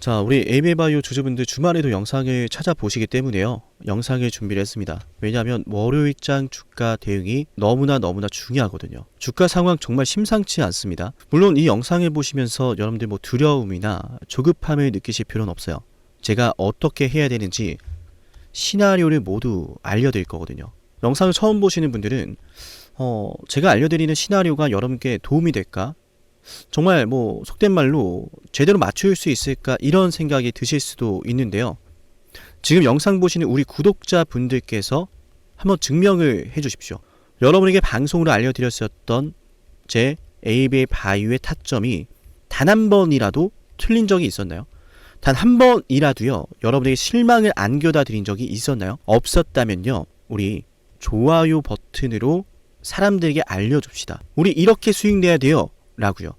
자, 우리 에이베바이오 주주분들 주말에도 영상을 찾아보시기 때문에요. 영상을 준비를 했습니다. 왜냐하면 월요일장 주가 대응이 너무나 너무나 중요하거든요. 주가 상황 정말 심상치 않습니다. 물론 이 영상을 보시면서 여러분들 뭐 두려움이나 조급함을 느끼실 필요는 없어요. 제가 어떻게 해야 되는지 시나리오를 모두 알려드릴 거거든요. 영상을 처음 보시는 분들은 어, 제가 알려드리는 시나리오가 여러분께 도움이 될까? 정말 뭐 속된 말로 제대로 맞출 수 있을까 이런 생각이 드실 수도 있는데요. 지금 영상 보시는 우리 구독자 분들께서 한번 증명을 해 주십시오. 여러분에게 방송으로 알려드렸었던 제 ABA 바이오의 타점이 단 한 번이라도 틀린 적이 있었나요? 단 한 번이라도요, 여러분에게 실망을 안겨다 드린 적이 있었나요? 없었다면요, 우리 좋아요 버튼으로 사람들에게 알려줍시다. 우리 이렇게 수익 내야 돼요. 라고요.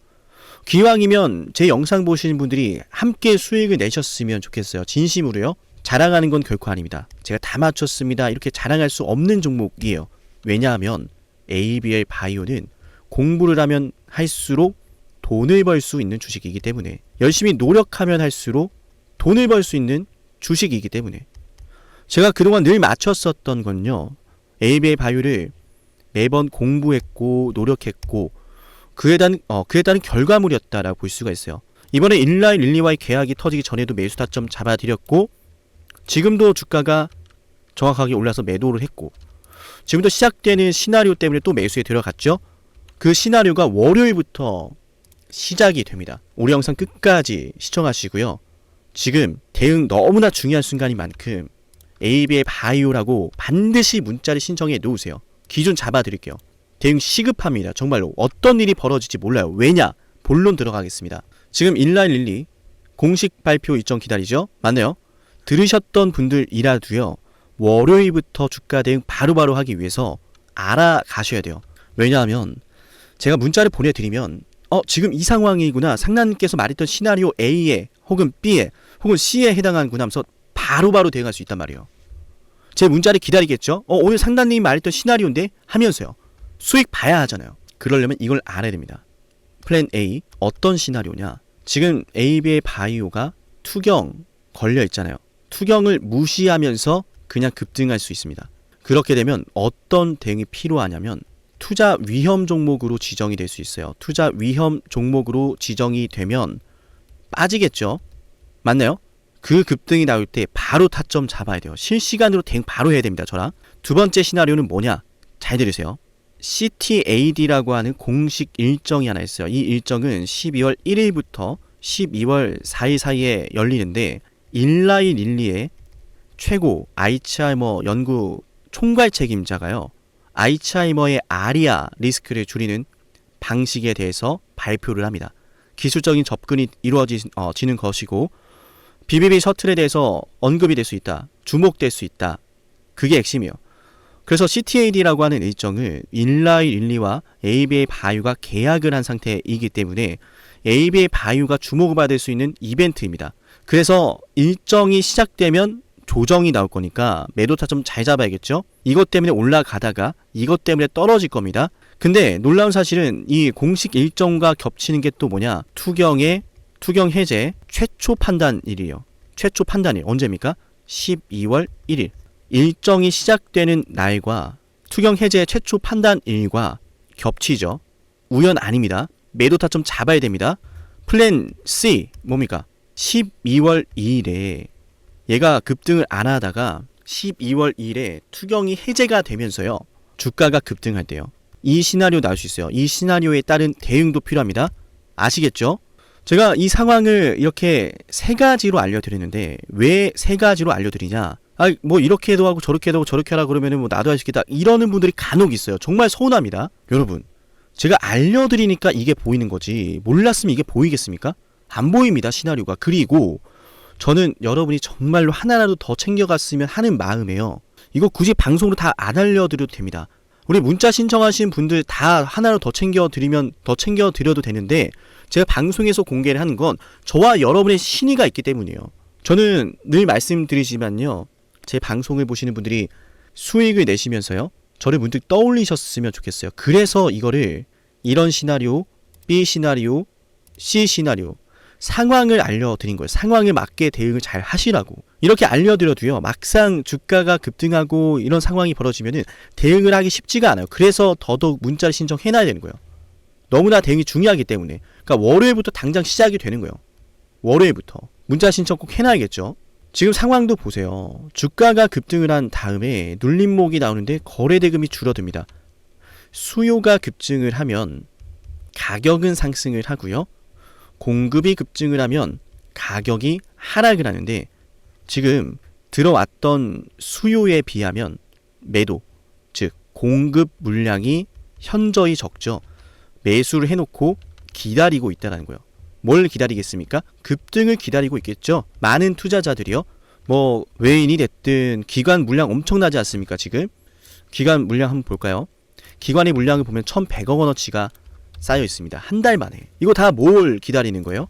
기왕이면 제 영상 보시는 분들이 함께 수익을 내셨으면 좋겠어요. 진심으로요. 자랑하는 건 결코 아닙니다. 제가 다 맞췄습니다. 이렇게 자랑할 수 없는 종목이에요. 왜냐하면 ABL 바이오는 공부를 하면 할수록 돈을 벌 수 있는 주식이기 때문에 열심히 노력하면 할수록 돈을 벌 수 있는 주식이기 때문에 제가 그동안 늘 맞췄었던 건요. ABL 바이오를 매번 공부했고 노력했고 그에 따른 어, 그에 따른 결과물이었다라고 볼 수가 있어요. 이번에 인라인 릴리와의 계약이 터지기 전에도 매수 타점 잡아드렸고 지금도 주가가 정확하게 올라서 매도를 했고 지금도 시작되는 시나리오 때문에 또 매수에 들어갔죠. 그 시나리오가 월요일부터 시작이 됩니다. 우리 영상 끝까지 시청하시고요. 지금 대응 너무나 중요한 순간인 만큼 AB의 바이오라고 반드시 문자를 신청해 놓으세요. 기준 잡아드릴게요. 대응 시급합니다. 정말로 어떤 일이 벌어질지 몰라요. 왜냐? 본론 들어가겠습니다. 지금 릴리 공식 발표 일정 기다리죠? 맞나요? 들으셨던 분들이라도요. 월요일부터 주가 대응 바로 바로 하기 위해서 알아가셔야 돼요. 왜냐하면 제가 문자를 보내드리면 어 지금 이 상황이구나 상난님께서 말했던 시나리오 A에 혹은 B에 혹은 C에 해당하는구나 하면서 바로바로 대응할 수 있단 말이에요. 제 문자를 기다리겠죠? 어 오늘 상단님이 말했던 시나리오인데 하면서요. 수익 봐야 하잖아요. 그러려면 이걸 알아야 됩니다. 플랜 A 어떤 시나리오냐? 지금 AB의 바이오가 투경 걸려 있잖아요. 투경을 무시하면서 그냥 급등할 수 있습니다. 그렇게 되면 어떤 대응이 필요하냐면 투자 위험 종목으로 지정이 될 수 있어요. 투자 위험 종목으로 지정이 되면 빠지겠죠. 맞나요? 그 급등이 나올 때 바로 타점 잡아야 돼요. 실시간으로 대응 바로 해야 됩니다. 저랑. 두 번째 시나리오는 뭐냐? 잘 들으세요. CTAD라고 하는 공식 일정이 하나 있어요. 이 일정은 12월 1일부터 12월 4일 사이에 열리는데 일라이 릴리의 최고 아이츠하이머 연구 총괄 책임자가요. 아이츠하이머의 아리아 리스크를 줄이는 방식에 대해서 발표를 합니다. 기술적인 접근이 이루어지는 어, 것이고 BBB 셔틀에 대해서 언급이 될 수 있다. 주목될 수 있다. 그게 핵심이에요. 그래서 CTAD라고 하는 일정을 인라이 릴리와 ABA 바이오가 계약을 한 상태이기 때문에 ABA 바이오가 주목을 받을 수 있는 이벤트입니다. 그래서 일정이 시작되면 조정이 나올 거니까 매도 타점 잘 잡아야겠죠? 이것 때문에 올라가다가 이것 때문에 떨어질 겁니다. 근데 놀라운 사실은 이 공식 일정과 겹치는 게 또 뭐냐? 투경의 투경 해제 최초 판단일이에요. 최초 판단일 언제입니까? 12월 1일. 일정이 시작되는 날과 투경 해제 최초 판단일과 겹치죠. 우연 아닙니다. 매도 타점 잡아야 됩니다. 플랜 C 뭡니까? 12월 2일에 얘가 급등을 안 하다가 12월 2일에 투경이 해제가 되면서요. 주가가 급등할 때요. 이 시나리오 나올 수 있어요. 이 시나리오에 따른 대응도 필요합니다. 아시겠죠? 제가 이 상황을 이렇게 세 가지로 알려드리는데 왜 세 가지로 알려드리냐? 아, 뭐 이렇게도 하고 저렇게도 하고 저렇게 하라 그러면은 뭐 나도 할 수 있겠다 이러는 분들이 간혹 있어요. 정말 서운합니다. 여러분, 제가 알려드리니까 이게 보이는 거지 몰랐으면 이게 보이겠습니까? 안 보입니다 시나리오가. 그리고 저는 여러분이 정말로 하나라도 더 챙겨갔으면 하는 마음에요. 이거 굳이 방송으로 다 안 알려드려도 됩니다. 우리 문자 신청하신 분들 다 하나로 더 챙겨드리면 더 챙겨드려도 되는데 제가 방송에서 공개를 하는 건 저와 여러분의 신의가 있기 때문이에요. 저는 늘 말씀드리지만요. 제 방송을 보시는 분들이 수익을 내시면서요. 저를 문득 떠올리셨으면 좋겠어요. 그래서 이거를 이런 시나리오, B 시나리오, C 시나리오 상황을 알려드린 거예요. 상황에 맞게 대응을 잘 하시라고. 이렇게 알려드려도요, 막상 주가가 급등하고 이런 상황이 벌어지면은 대응을 하기 쉽지가 않아요. 그래서 더더욱 문자를 신청해놔야 되는 거예요. 너무나 대응이 중요하기 때문에. 그러니까 월요일부터 당장 시작이 되는 거예요. 월요일부터. 문자 신청 꼭 해놔야겠죠. 지금 상황도 보세요. 주가가 급등을 한 다음에 눌림목이 나오는데 거래 대금이 줄어듭니다. 수요가 급증을 하면 가격은 상승을 하고요. 공급이 급증을 하면 가격이 하락을 하는데 지금 들어왔던 수요에 비하면 매도, 즉 공급 물량이 현저히 적죠. 매수를 해놓고 기다리고 있다는 거예요. 뭘 기다리겠습니까? 급등을 기다리고 있겠죠. 많은 투자자들이요. 뭐 외인이 됐든 기관 물량 엄청나지 않습니까? 지금 기관 물량 한번 볼까요? 기관의 물량을 보면 1,100억 원어치가 쌓여 있습니다. 한 달 만에. 이거 다 뭘 기다리는 거예요?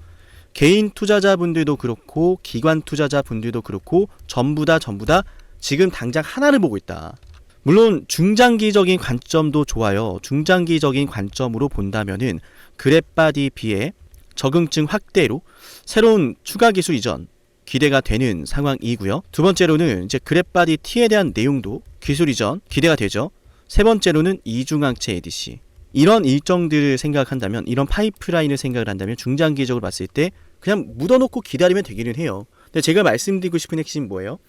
개인 투자자분들도 그렇고 기관 투자자분들도 그렇고 전부 다 전부 다 지금 당장 하나를 보고 있다. 물론 중장기적인 관점도 좋아요. 중장기적인 관점으로 본다면은 그랩바디 비의 적응증 확대로 새로운 추가 기술 이전 기대가 되는 상황이고요. 두 번째로는 이제 그랩바디 T에 대한 내용도 기술 이전 기대가 되죠. 세 번째로는 이중항체 ADC. 이런 일정들을 생각한다면 이런 파이프라인을 생각을 한다면 중장기적으로 봤을 때 그냥 묻어놓고 기다리면 되기는 해요. 근데 제가 말씀드리고 싶은 핵심 뭐예요?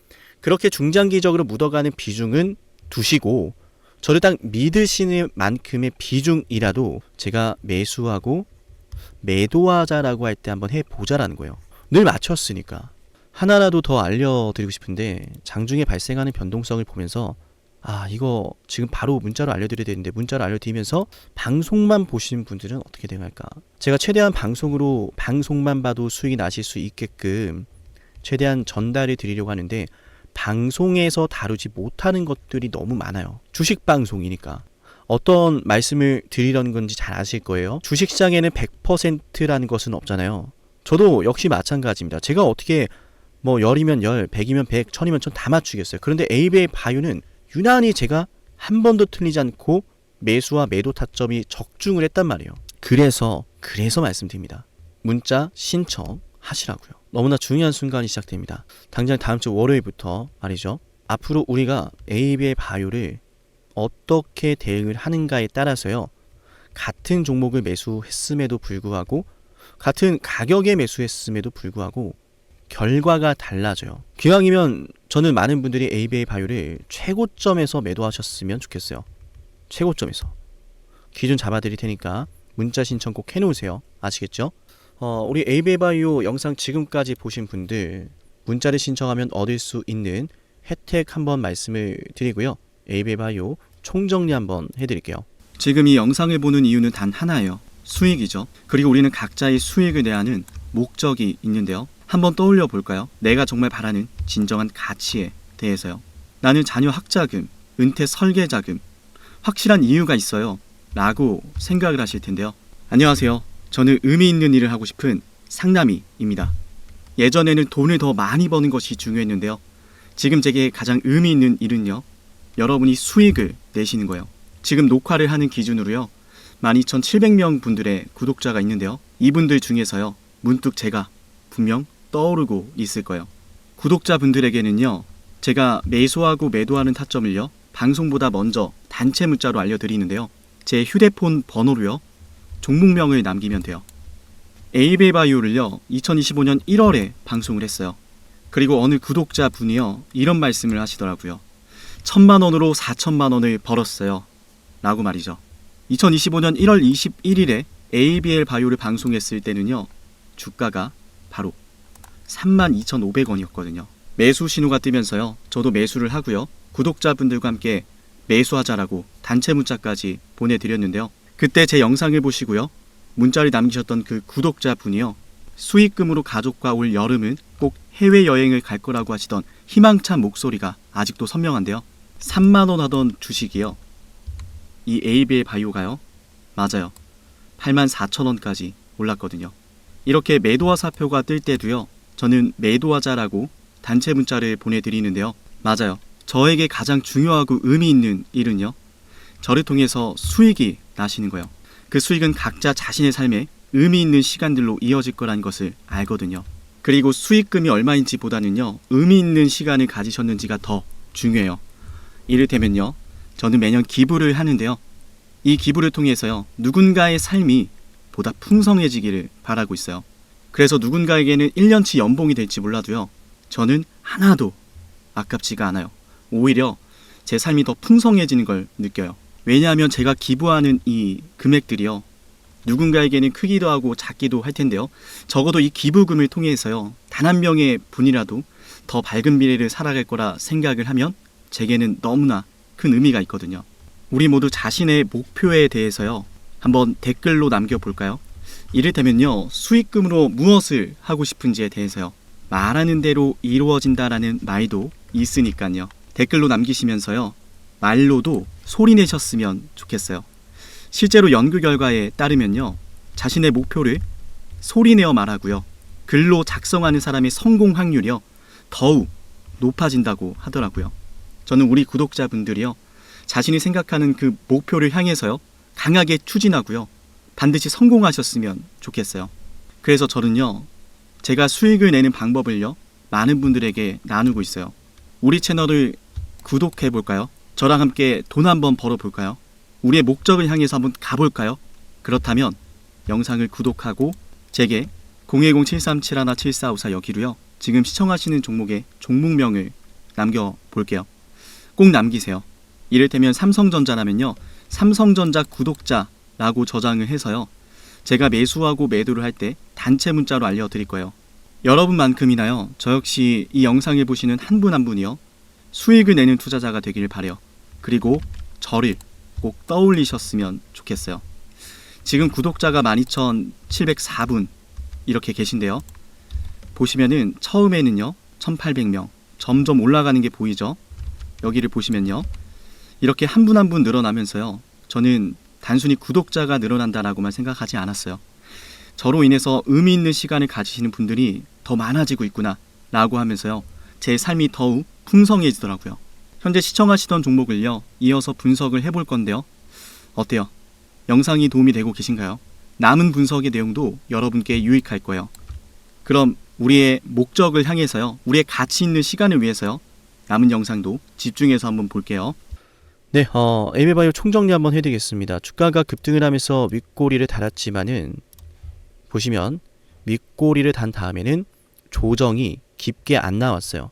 그렇게 중장기적으로 묻어가는 비중은 두시고 저를 딱 믿으시는 만큼의 비중이라도 제가 매수하고 매도하자라고 할 때 한번 해보자라는 거예요. 늘 맞췄으니까. 하나라도 더 알려드리고 싶은데 장중에 발생하는 변동성을 보면서 아 이거 지금 바로 문자로 알려드려야 되는데 문자로 알려드리면서 방송만 보시는 분들은 어떻게 대응할까? 제가 최대한 방송으로 방송만 봐도 수익이 나실 수 있게끔 최대한 전달해 드리려고 하는데 방송에서 다루지 못하는 것들이 너무 많아요. 주식 방송이니까. 어떤 말씀을 드리려는 건지 잘 아실 거예요. 주식시장에는 100%라는 것은 없잖아요. 저도 역시 마찬가지입니다. 제가 어떻게 뭐 열이면 열, 100이면 100, 1000이면 1000다 맞추겠어요. 그런데 에이베이 바이오는 유난히 제가 한 번도 틀리지 않고 매수와 매도 타점이 적중을 했단 말이에요. 그래서 그래서 말씀드립니다. 문자 신청 하시라고요. 너무나 중요한 순간이 시작됩니다. 당장 다음 주 월요일부터 말이죠. 앞으로 우리가 AB의 바이오를 어떻게 대응을 하는가에 따라서요. 같은 종목을 매수했음에도 불구하고 같은 가격에 매수했음에도 불구하고 결과가 달라져요. 기왕이면 저는 많은 분들이 ABA 바이오를 최고점에서 매도하셨으면 좋겠어요. 최고점에서. 기준 잡아드릴 테니까 문자 신청 꼭 해놓으세요. 아시겠죠? 어, 우리 ABA 바이오 영상 지금까지 보신 분들 문자를 신청하면 얻을 수 있는 혜택 한번 말씀을 드리고요. 바이오 총정리 한번 해드릴게요. 지금 이 영상을 보는 이유는 단 하나예요. 수익이죠. 그리고 우리는 각자의 수익을 내하는 목적이 있는데요. 한번 떠올려 볼까요? 내가 정말 바라는 진정한 가치에 대해서요. 나는 자녀 학자금, 은퇴 설계 자금, 확실한 이유가 있어요. 라고 생각을 하실 텐데요. 안녕하세요. 저는 의미 있는 일을 하고 싶은 상남이입니다. 예전에는 돈을 더 많이 버는 것이 중요했는데요. 지금 제게 가장 의미 있는 일은요. 여러분이 수익을 내시는 거예요. 지금 녹화를 하는 기준으로요. 12,700명 분들의 구독자가 있는데요. 이분들 중에서요. 문득 제가 분명 떠오르고 있을 거예요. 구독자분들에게는요. 제가 매수하고 매도하는 타점을요. 방송보다 먼저 단체 문자로 알려드리는데요. 제 휴대폰 번호로요. 종목명을 남기면 돼요. 에이베바이오를요. 2025년 1월에 방송을 했어요. 그리고 어느 구독자 분이요. 이런 말씀을 하시더라고요. 천만 원으로 4천만 원을 벌었어요. 라고 말이죠. 2025년 1월 21일에 ABL 바이오를 방송했을 때는요. 주가가 바로 32,500원이었거든요. 매수 신호가 뜨면서요. 저도 매수를 하고요. 구독자분들과 함께 매수하자라고 단체 문자까지 보내드렸는데요. 그때 제 영상을 보시고요. 문자를 남기셨던 그 구독자분이요. 수익금으로 가족과 올 여름은 꼭 해외여행을 갈 거라고 하시던 희망찬 목소리가 아직도 선명한데요. 3만 원 하던 주식이요. 이 ABL 바이오가요. 맞아요. 8만 4천 원까지 올랐거든요. 이렇게 매도와 사표가 뜰 때도요. 저는 매도하자라고 단체 문자를 보내드리는데요. 맞아요. 저에게 가장 중요하고 의미 있는 일은요. 저를 통해서 수익이 나시는 거예요. 그 수익은 각자 자신의 삶에 의미 있는 시간들로 이어질 거란 것을 알거든요. 그리고 수익금이 얼마인지 보다는요, 의미 있는 시간을 가지셨는지가 더 중요해요. 이를테면요, 저는 매년 기부를 하는데요. 이 기부를 통해서요, 누군가의 삶이 보다 풍성해지기를 바라고 있어요. 그래서 누군가에게는 1년치 연봉이 될지 몰라도요, 저는 하나도 아깝지가 않아요. 오히려 제 삶이 더 풍성해지는 걸 느껴요. 왜냐하면 제가 기부하는 이 금액들이요, 누군가에게는 크기도 하고 작기도 할 텐데요. 적어도 이 기부금을 통해서요. 단 한 명의 분이라도 더 밝은 미래를 살아갈 거라 생각을 하면 제게는 너무나 큰 의미가 있거든요. 우리 모두 자신의 목표에 대해서요. 한번 댓글로 남겨볼까요? 이를테면요. 수익금으로 무엇을 하고 싶은지에 대해서요. 말하는 대로 이루어진다라는 말도 있으니까요. 댓글로 남기시면서요. 말로도 소리 내셨으면 좋겠어요. 실제로 연구 결과에 따르면요. 자신의 목표를 소리 내어 말하고요. 글로 작성하는 사람의 성공 확률이요. 더욱 높아진다고 하더라고요. 저는 우리 구독자분들이요. 자신이 생각하는 그 목표를 향해서요. 강하게 추진하고요. 반드시 성공하셨으면 좋겠어요. 그래서 저는요. 제가 수익을 내는 방법을요. 많은 분들에게 나누고 있어요. 우리 채널을 구독해 볼까요? 저랑 함께 돈 한번 벌어 볼까요? 우리의 목적을 향해서 한번 가볼까요? 그렇다면 영상을 구독하고 제게 010-7371-7454 여기로요. 지금 시청하시는 종목의 종목명을 남겨볼게요. 꼭 남기세요. 이를테면 삼성전자라면요. 삼성전자 구독자라고 저장을 해서요. 제가 매수하고 매도를 할 때 단체 문자로 알려드릴 거예요. 여러분만큼이나요. 저 역시 이 영상을 보시는 한 분 한 분이요. 수익을 내는 투자자가 되기를 바래요. 그리고 저를 꼭 떠올리셨으면 좋겠어요. 지금 구독자가 12,704분 이렇게 계신데요. 보시면은 처음에는요. 1,800명 점점 올라가는 게 보이죠? 여기를 보시면요. 이렇게 한분 한분 늘어나면서요. 저는 단순히 구독자가 늘어난다라고만 생각하지 않았어요. 저로 인해서 의미 있는 시간을 가지시는 분들이 더 많아지고 있구나 라고 하면서요. 제 삶이 더욱 풍성해지더라고요. 현재 시청하시던 종목을요. 이어서 분석을 해볼 건데요. 어때요? 영상이 도움이 되고 계신가요? 남은 분석의 내용도 여러분께 유익할 거예요. 그럼 우리의 목적을 향해서요. 우리의 가치 있는 시간을 위해서요. 남은 영상도 집중해서 한번 볼게요. 네, 어, 에이미바이오 총정리 한번 해드리겠습니다. 주가가 급등을 하면서 윗꼬리를 달았지만은 보시면 윗꼬리를 단 다음에는 조정이 깊게 안 나왔어요.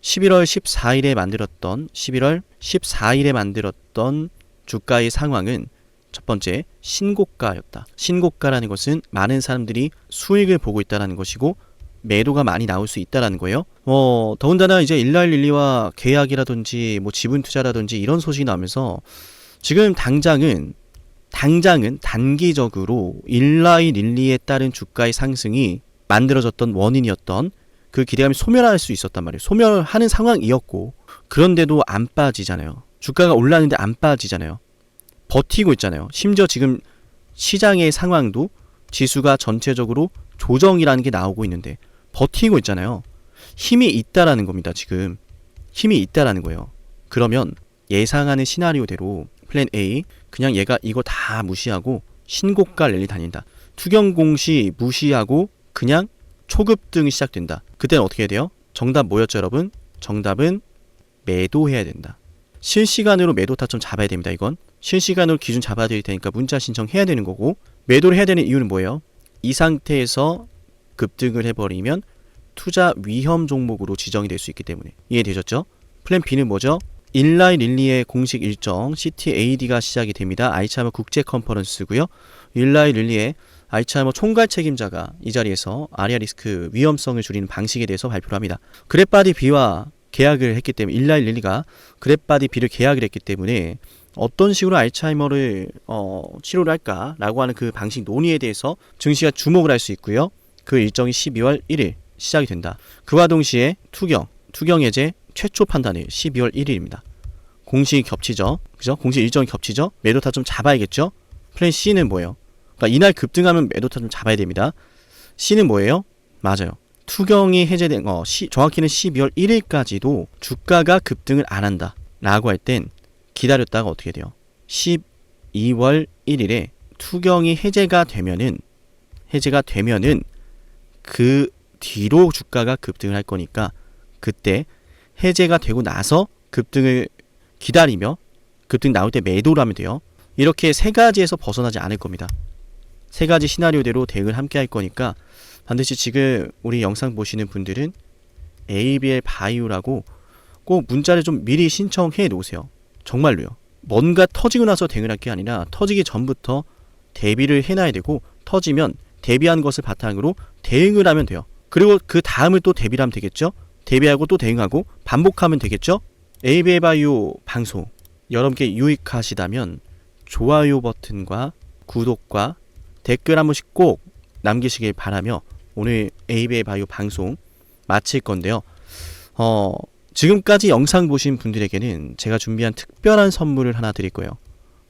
11월 14일에 만들었던 11월 14일에 만들었던 주가의 상황은 첫 번째 신고가였다. 신고가라는 것은 많은 사람들이 수익을 보고 있다라는 것이고 매도가 많이 나올 수 있다라는 거예요. 어, 더군다나 이제 일라일 릴리와 계약이라든지 뭐 지분 투자라든지 이런 소식이 나오면서 지금 당장은 당장은 단기적으로 일라이 릴리에 따른 주가의 상승이 만들어졌던 원인이었던 그 기대감이 소멸할 수 있었단 말이에요. 소멸하는 상황이었고 그런데도 안 빠지잖아요. 주가가 올랐는데 안 빠지잖아요. 버티고 있잖아요. 심지어 지금 시장의 상황도 지수가 전체적으로 조정이라는 게 나오고 있는데 버티고 있잖아요. 힘이 있다라는 겁니다. 지금 힘이 있다라는 거예요. 그러면 예상하는 시나리오대로 플랜 A 그냥 얘가 이거 다 무시하고 신고가 랠리 다닌다. 투경 공시 무시하고 그냥 초급 등이 시작된다. 그때는 어떻게 해야 돼요? 정답 뭐였죠, 여러분? 정답은 매도해야 된다. 실시간으로 매도 타점 잡아야 됩니다. 이건 실시간으로 기준 잡아야 될 테니까 문자 신청해야 되는 거고 매도를 해야 되는 이유는 뭐예요? 이 상태에서 급등을 해버리면 투자 위험 종목으로 지정이 될 수 있기 때문에 이해되셨죠? 플랜 B는 뭐죠? 일라이 릴리의 공식 일정 CTAD가 시작이 됩니다. 아이차머 국제 컨퍼런스고요. 일라이 릴리의 아이차머 총괄 책임자가 이 자리에서 아리아 리스크 위험성을 줄이는 방식에 대해서 발표를 합니다. 그랩바디 B와 계약을 했기 때문에 일라이 릴리가 그랩바디 B를 계약을 했기 때문에 어떤 식으로 알츠하이머를 어, 치료를 할까라고 하는 그 방식 논의에 대해서 증시가 주목을 할 수 있고요. 그 일정이 12월 1일 시작이 된다. 그와 동시에 투경, 투경 해제 최초 판단일 12월 1일입니다. 공식이 겹치죠. 그죠? 공식 일정이 겹치죠. 매도타 좀 잡아야겠죠. 플랜 C는 뭐예요? 그러니까 이날 급등하면 매도타 좀 잡아야 됩니다. C는 뭐예요? 맞아요. 투경이 해제된 어, 시, 정확히는 12월 1일까지도 주가가 급등을 안 한다. 라고 할 땐 기다렸다가 어떻게 돼요? 12월 1일에 투경이 해제가 되면은 해제가 되면은 그 뒤로 주가가 급등을 할 거니까 그때 해제가 되고 나서 급등을 기다리며 급등 나올 때 매도를 하면 돼요. 이렇게 세 가지에서 벗어나지 않을 겁니다. 세 가지 시나리오대로 대응을 함께 할 거니까 반드시 지금 우리 영상 보시는 분들은 ABL 바이오라고 꼭 문자를 좀 미리 신청해 놓으세요. 정말로요. 뭔가 터지고 나서 대응을 할 게 아니라 터지기 전부터 대비를 해놔야 되고 터지면 대비한 것을 바탕으로 대응을 하면 돼요. 그리고 그 다음을 또 대비를 하면 되겠죠. 대비하고 또 대응하고 반복하면 되겠죠. ABL 바이오 방송 여러분께 유익하시다면 좋아요 버튼과 구독과 댓글 한 번씩 꼭 남기시길 바라며 오늘 ABL 바이오 방송 마칠 건데요. 어, 지금까지 영상 보신 분들에게는 제가 준비한 특별한 선물을 하나 드릴 거예요.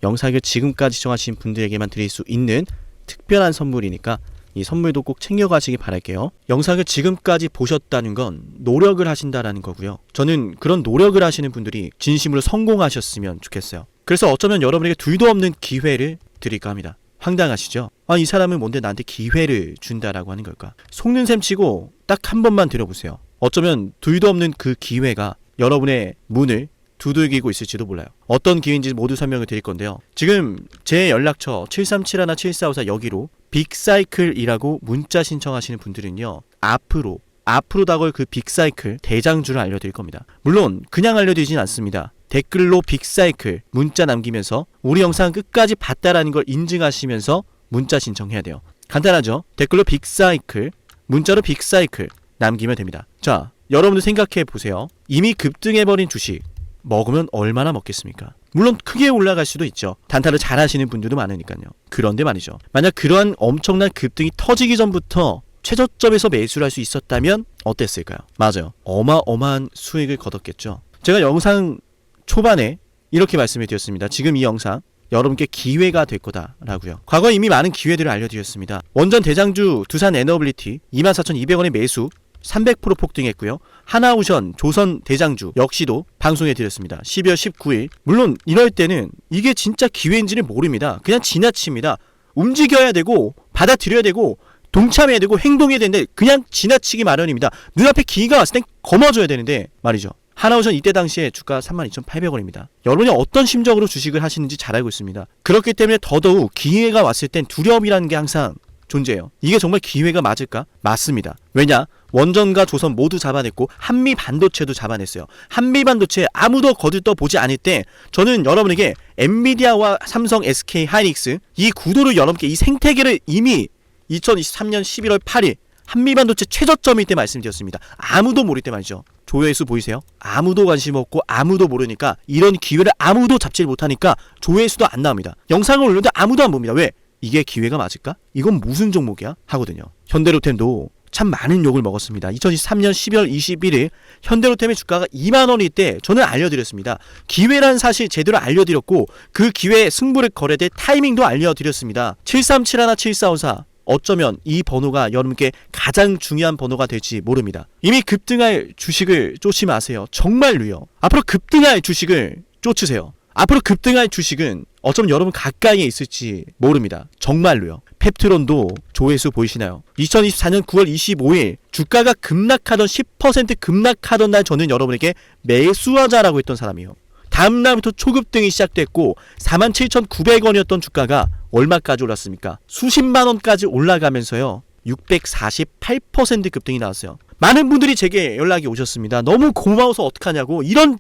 영상을 지금까지 시청하신 분들에게만 드릴 수 있는 특별한 선물이니까 이 선물도 꼭 챙겨가시기 바랄게요. 영상을 지금까지 보셨다는 건 노력을 하신다라는 거고요. 저는 그런 노력을 하시는 분들이 진심으로 성공하셨으면 좋겠어요. 그래서 어쩌면 여러분에게 둘도 없는 기회를 드릴까 합니다. 황당하시죠? 아, 이 사람은 뭔데 나한테 기회를 준다라고 하는 걸까? 속는 셈 치고 딱 한 번만 들어보세요. 어쩌면 둘도 없는 그 기회가 여러분의 문을 두들기고 있을지도 몰라요. 어떤 기회인지 모두 설명을 드릴 건데요. 지금 제 연락처 7371-7454 여기로 빅사이클이라고 문자 신청하시는 분들은요. 앞으로 앞으로 다가올 그 빅사이클 대장주를 알려드릴 겁니다. 물론 그냥 알려드리진 않습니다. 댓글로 빅사이클 문자 남기면서 우리 영상 끝까지 봤다라는 걸 인증하시면서 문자 신청해야 돼요. 간단하죠? 댓글로 빅사이클 문자로 빅사이클 남기면 됩니다. 자, 여러분들 생각해 보세요. 이미 급등해버린 주식 먹으면 얼마나 먹겠습니까? 물론 크게 올라갈 수도 있죠. 단타를 잘 하시는 분들도 많으니까요. 그런데 말이죠. 만약 그러한 엄청난 급등이 터지기 전부터 최저점에서 매수를 할 수 있었다면 어땠을까요? 맞아요. 어마어마한 수익을 거뒀겠죠. 제가 영상 초반에 이렇게 말씀을 드렸습니다. 지금 이 영상 여러분께 기회가 될 거다라고요. 과거에 이미 많은 기회들을 알려드렸습니다. 원전 대장주 두산 에너빌리티 24,200원의 매수 300% 폭등했고요. 하나우션 조선 대장주 역시도 방송해 드렸습니다. 12월 19일. 물론 이럴 때는 이게 진짜 기회인지를 모릅니다. 그냥 지나칩니다. 움직여야 되고 받아들여야 되고 동참해야 되고 행동해야 되는데 그냥 지나치기 마련입니다. 눈앞에 기회가 왔을 땐 거머줘야 되는데 말이죠. 하나우션 이때 당시에 주가 32,800원입니다. 여러분이 어떤 심정으로 주식을 하시는지 잘 알고 있습니다. 그렇기 때문에 더더욱 기회가 왔을 땐 두려움이라는 게 항상 존재해요. 이게 정말 기회가 맞을까? 맞습니다. 왜냐? 원전과 조선 모두 잡아냈고 한미 반도체도 잡아냈어요. 한미 반도체 아무도 거들떠 보지 않을 때 저는 여러분에게 엔비디아와 삼성, SK 하이닉스 이 구도를 여러분께 이 생태계를 이미 2023년 11월 8일 한미 반도체 최저점일 때 말씀드렸습니다. 아무도 모를 때 말이죠. 조회수 보이세요? 아무도 관심 없고 아무도 모르니까 이런 기회를 아무도 잡지 못하니까 조회수도 안 나옵니다. 영상을 올렸는데 아무도 안 봅니다. 왜? 이게 기회가 맞을까? 이건 무슨 종목이야? 하거든요. 현대로템도 참 많은 욕을 먹었습니다. 2023년 12월 21일 현대로템의 주가가 2만 원일 때 저는 알려드렸습니다. 기회란 사실 제대로 알려드렸고 그 기회에 승부를 걸어야 될 타이밍도 알려드렸습니다. 7371 7454 어쩌면 이 번호가 여러분께 가장 중요한 번호가 될지 모릅니다. 이미 급등할 주식을 쫓지 마세요. 정말로요. 앞으로 급등할 주식을 쫓으세요. 앞으로 급등할 주식은 어쩌면 여러분 가까이에 있을지 모릅니다. 정말로요. 펩트론도 조회수 보이시나요? 2024년 9월 25일 주가가 급락하던 10% 급락하던 날 저는 여러분에게 매수하자라고 했던 사람이에요. 다음 날부터 초급 등이 시작됐고 47,900원이었던 주가가 얼마까지 올랐습니까? 수십만 원까지 올라가면서요. 648% 급등이 나왔어요. 많은 분들이 제게 연락이 오셨습니다. 너무 고마워서 어떡하냐고 이런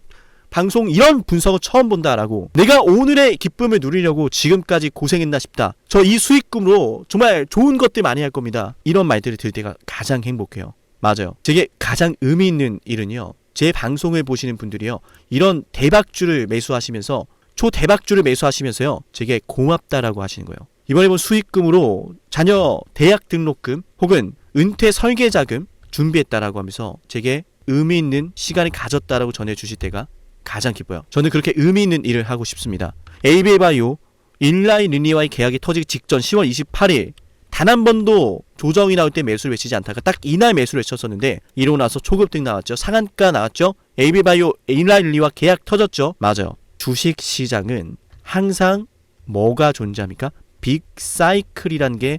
방송 이런 분석을 처음 본다라고 내가 오늘의 기쁨을 누리려고 지금까지 고생했나 싶다. 저 이 수익금으로 정말 좋은 것들 많이 할 겁니다. 이런 말들을 들을 때가 가장 행복해요. 맞아요. 제게 가장 의미 있는 일은요. 제 방송을 보시는 분들이요. 이런 대박주를 매수하시면서 초대박주를 매수하시면서요. 제게 고맙다라고 하시는 거예요. 이번에 본 수익금으로 자녀 대학 등록금 혹은 은퇴 설계 자금 준비했다라고 하면서 제게 의미 있는 시간을 가졌다라고 전해 주실 때가 가장 기뻐요. 저는 그렇게 의미 있는 일을 하고 싶습니다. ABA 바이오 인라인 리니와의 계약이 터지기 직전 10월 28일 단 한 번도 조정이 나올 때 매수를 외치지 않다가 딱 이날 매수를 외쳤었는데 이러고 나서 초급등 나왔죠. 상한가 나왔죠. AB 바이오 인라인 리니와 계약 터졌죠. 맞아요. 주식 시장은 항상 뭐가 존재합니까? 빅 사이클이라는 게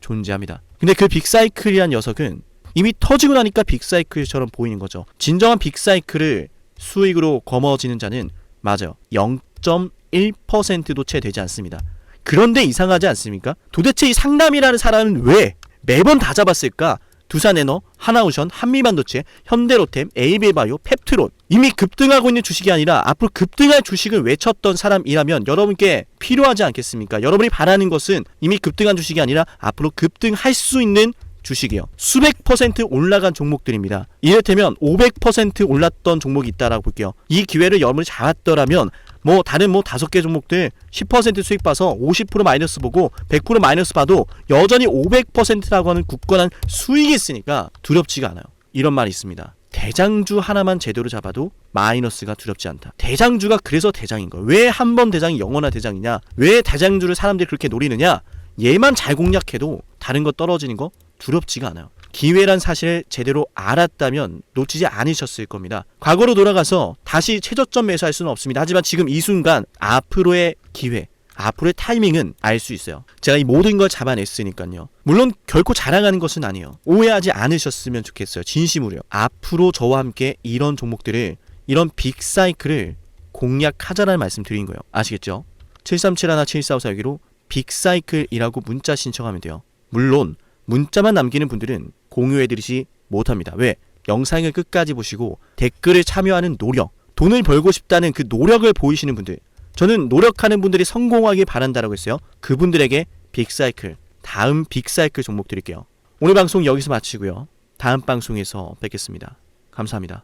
존재합니다. 근데 그 빅 사이클이란 녀석은 이미 터지고 나니까 빅 사이클처럼 보이는 거죠. 진정한 빅 사이클을 수익으로 거머쥐는 자는 맞아요. 0.1%도 채 되지 않습니다. 그런데 이상하지 않습니까? 도대체 이 상남이라는 사람은 왜 매번 다 잡았을까? 두산에너, 하나우션, 한미반도체, 현대로템, 에이베바이오, 펩트론 이미 급등하고 있는 주식이 아니라 앞으로 급등할 주식을 외쳤던 사람이라면 여러분께 필요하지 않겠습니까? 여러분이 바라는 것은 이미 급등한 주식이 아니라 앞으로 급등할 수 있는 주식이요. 수백 퍼센트 올라간 종목들입니다. 이를테면 500% 올랐던 종목이 있다라고 볼게요. 이 기회를 여러분이 잡았더라면 뭐 다른 뭐 다섯 개 종목들 10% 수익 봐서 50% 마이너스 보고 100% 마이너스 봐도 여전히 500%라고 하는 굳건한 수익이 있으니까 두렵지가 않아요. 이런 말이 있습니다. 대장주 하나만 제대로 잡아도 마이너스가 두렵지 않다. 대장주가 그래서 대장인 거예요. 왜 한 번 대장이 영원한 대장이냐? 왜 대장주를 사람들이 그렇게 노리느냐? 얘만 잘 공략해도 다른 거 떨어지는 거 두렵지가 않아요. 기회란 사실을 제대로 알았다면 놓치지 않으셨을 겁니다. 과거로 돌아가서 다시 최저점 매수할 수는 없습니다. 하지만 지금 이 순간 앞으로의 기회, 앞으로의 타이밍은 알 수 있어요. 제가 이 모든 걸 잡아냈으니까요. 물론 결코 자랑하는 것은 아니에요. 오해하지 않으셨으면 좋겠어요. 진심으로요. 앞으로 저와 함께 이런 종목들을 이런 빅 사이클을 공략하자라는 말씀 드린 거예요. 아시겠죠? 7371 7454 여기로 빅 사이클이라고 문자 신청하면 돼요. 물론 문자만 남기는 분들은 공유해드리지 못합니다. 왜? 영상을 끝까지 보시고 댓글을 참여하는 노력, 돈을 벌고 싶다는 그 노력을 보이시는 분들, 저는 노력하는 분들이 성공하길 바란다라고 했어요. 그분들에게 빅사이클, 다음 빅사이클 종목 드릴게요. 오늘 방송 여기서 마치고요. 다음 방송에서 뵙겠습니다. 감사합니다.